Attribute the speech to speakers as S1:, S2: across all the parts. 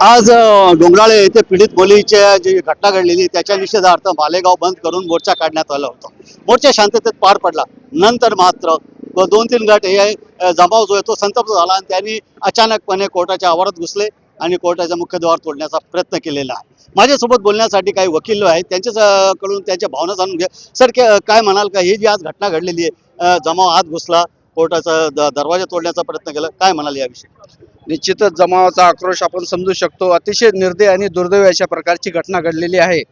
S1: आज डोंगराळे येथे पीडित मुलीच्या जी घटना घडलेली त्याच्या निषेधार्थ मालेगाव बंद करून मोर्चा काढण्यात आला होता. मोर्चा शांततेत पार पडला. नंतर मात्र दोन तीन गट हे जमाव जो आहे तो संतप्त झाला आणि त्यांनी अचानकपणे कोर्टाच्या आवारात घुसले आणि कोर्टाचा मुख्य द्वार तोडण्याचा प्रयत्न केलेला आहे. माझ्यासोबत बोलण्यासाठी काही वकील आहेत. त्यांच्याकडून त्यांच्या भावना जाणून घ्या. सर काय म्हणाल का? ही जी आज घटना घडलेली आहे जमाव आत घुसला. कोर्टाचा द- दरवाजा तोडण्याचा प्रयत्न केला. काय म्हणाल याविषयी?
S2: निश्चितच जमावाचा आक्रोश आपण समजू शकतो. अतिशय निर्दय आणि दुर्दैव अशा प्रकारची घटना घडलेली आहे.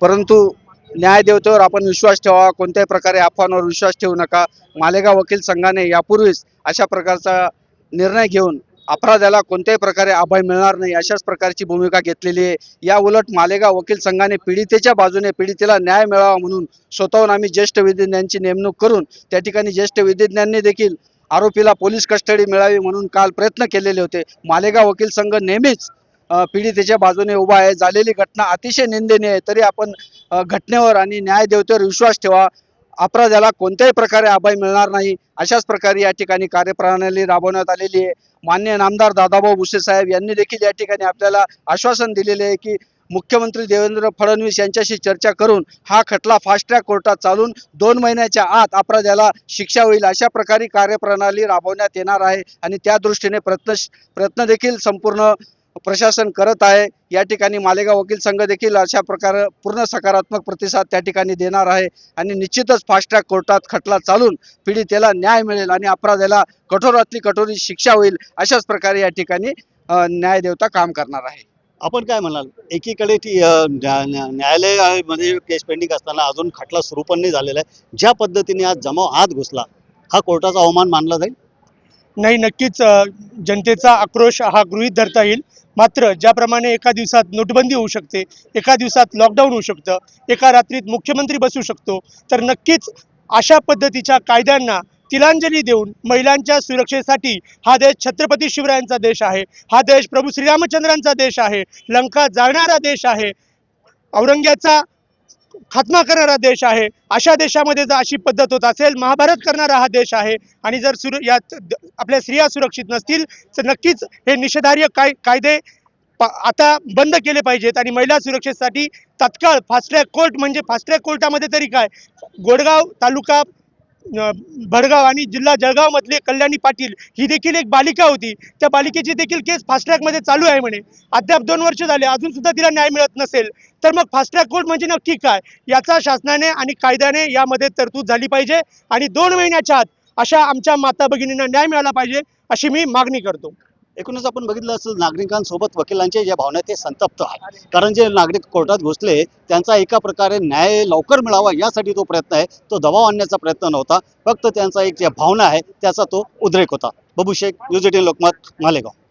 S2: परंतु न्यायदेवतेवर आपण विश्वास ठेवा कोणत्याही प्रकारे अफवांवर विश्वास ठेवू नका. मालेगाव वकील संघाने यापूर्वीच अशा प्रकारचा निर्णय घेऊन अपराधाला कोणत्याही प्रकारे अभय मिळणार नाही अशाच प्रकारची भूमिका घेतलेली आहे. या उलट मालेगाव वकील संघाने पीडितेच्या बाजूने पीडितेला न्याय मिळावा म्हणून स्वतःहून आम्ही ज्येष्ठ विधिज्ञांची नेमणूक करून त्या ठिकाणी ज्येष्ठ विधिज्ञांनी देखील आरोपीला पोलीस कस्टडी मिळावी म्हणून काल प्रयत्न केलेले होते. मालेगाव वकील संघ नेहमीच पीडितेच्या बाजूने उभा आहे. झालेली घटना अतिशय निंदनीय आहे. तरी आपण घटनेवर आणि न्यायदेवतेवर विश्वास ठेवा. अपराधाला कोणत्याही प्रकारे अभय मिळणार नाही. अशाच प्रकारे या ठिकाणी कार्यप्रणाली राबवण्यात आलेली आहे. मान्य नामदार दादाभाऊ भुसे साहेब यांनी देखील या ठिकाणी आपल्याला आश्वासन दिलेले आहे की मुख्यमंत्री देवेंद्र फडणवीस यांच्याशी चर्चा करून हा खटला फास्ट ट्रॅक कोर्टात चालून दोन महिन्याच्या आत अपराध्याला शिक्षा होईल अशा प्रकारे कार्यप्रणाली राबवण्यात येणार आहे. आणि त्या दृष्टीने प्रयत्न प्रयत्न देखील संपूर्ण प्रशासन करत आहे. या ठिकाणी मालेगाव वकील संघ देखील अशा प्रकारे पूर्ण सकारात्मक प्रतिसाद त्या ठिकाणी देणार आहे आणि निश्चितच फास्ट ट्रॅक कोर्टात खटला चालून पीडितेला न्याय मिळेल आणि अपराध्याला कठोरातली कठोरी शिक्षा होईल अशाच प्रकारे या ठिकाणी न्याय न्यायदेवता काम करणार आहे.
S1: आपण काय म्हणाल? एकीकडे ती न्या- न्यायालयामध्ये केस पेंडिंग असताना अजून खटला सुरू पण नाही झालेला आहे. ज्या पद्धतीने आज जमाव आत घुसला हा कोर्टाचा अवमान मानला जाईल?
S3: नाही नक्कीच जनतेचा आक्रोश हा गृहीत धरता येईल. मात्र ज्याप्रमाणे एका दिवसात नोटबंदी होऊ शकते एका दिवसात लॉकडाऊन होऊ शकतं एका रात्रीत मुख्यमंत्री बसू शकतो तर नक्कीच अशा पद्धतीच्या कायद्यांना तिलांजली देऊन महिलांच्या सुरक्षेसाठी हा देश छत्रपती शिवरायांचा देश आहे हा देश प्रभू श्रीरामचंद्रांचा देश आहे लंका जाळणारा देश आहे. औरंग्याचा खात्मा करणारा देश आहे. अशा देशामध्ये जर अशी पद्धत होत असेल महाभारत करणारा हा देश आहे आणि जर सुर या आपल्या स्त्रिया सुरक्षित नसतील तर नक्कीच हे निषेधार्य काय कायदे आता बंद केले पाहिजेत आणि महिला सुरक्षेसाठी तत्काळ फास्ट ट्रॅक कोर्ट म्हणजे फास्ट ट्रॅक कोर्टामध्ये तरी काय? गोडगाव तालुका भडगाव आणि जिल्हा जळगावमधले कल्याणी पाटील ही देखील एक बालिका होती. त्या बालिकेची देखील केस फास्ट ट्रॅकमध्ये चालू आहे म्हणे. अद्याप दोन वर्ष झाले अजून सुद्धा तिला न्याय मिळत नसेल. तर मग फास्ट ट्रॅक कोर्ट म्हणजे नक्की काय? याचा शासनाने आणि कायद्याने यामध्ये तरतूद झाली पाहिजे आणि दोन महिन्याच्या आत अशा आमच्या माता भगिनींना न्याय मिळाला पाहिजे अशी मी मागणी करतो.
S1: एकूणच आपण बघितलं असं नागरिकांसोबत वकिलांच्या ज्या भावना ते संतप्त आहे कारण जे नागरिक कोर्टात घुसले त्यांचा एका प्रकारे न्याय लवकर मिळावा यासाठी तो प्रयत्न आहे. तो दबाव आणण्याचा प्रयत्न नव्हता. फक्त त्यांचा एक ज्या भावना आहे त्याचा तो उद्रेक होता. Babu Shaikh news eighteen Lokmat Malegaon.